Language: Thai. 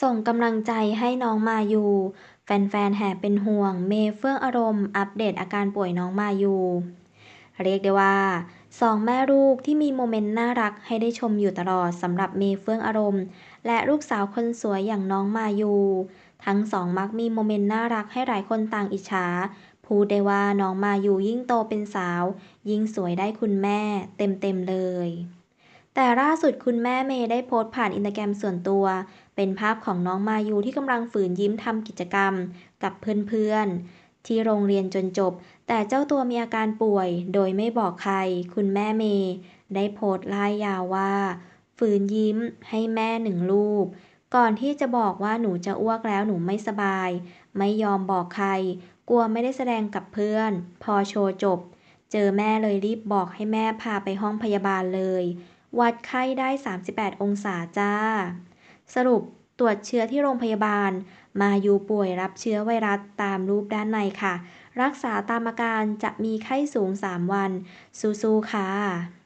ส่งกำลังใจให้น้องมายู แฟนๆ แห่เป็นห่วง เมเฟื่องอารมณ์ อัปเดตอาการป่วยน้องมายู เรียกได้ว่าสองแม่ลูกที่มีโมเมนต์น่ารักให้ได้ชมอยู่ตลอดสำหรับเมเฟื่องอารมณ์ และลูกสาวคนสวยอย่างน้องมายู ทั้งสองมักมีโมเมนต์น่ารักให้หลายคนต่างอิจฉาพูดได้ว่าน้องมายูยิ่งโตเป็นสาว ยิ่งสวยได้คุณแม่เต็มๆเลย แต่ล่าสุดคุณแม่เมย์ได้โพสต์ผ่านอินสตาแกรมส่วนตัว เป็นภาพของน้องมายูที่กำลังฝืนยิ้มทำกิจกรรม กับเพื่อนๆ ที่โรงเรียนจนจบ แต่เจ้าตัวมีอาการป่วย โดยไม่บอกใคร คุณแม่เมย์ได้โพสต์ล่ายยาวว่า ฝืนยิ้มให้แม่หนึ่งรูป ก่อนที่จะบอกว่าหนูจะอ้วกแล้วหนูไม่สบาย ไม่ยอมบอกใคร กลัวไม่ได้แสดงกับเพื่อน พอโชว์จบ เจอแม่เลยรีบบอกให้แม่พาไปห้องพยาบาลเลย วัดไข้ได้ 38 องศาจ้า สรุปตรวจเชื้อที่โรงพยาบาล มายูป่วยรับเชื้อไวรัสตามรูปด้านในค่ะ รักษาตามอาการจะมีไข้สูง 3 วันสู้ๆค่ะ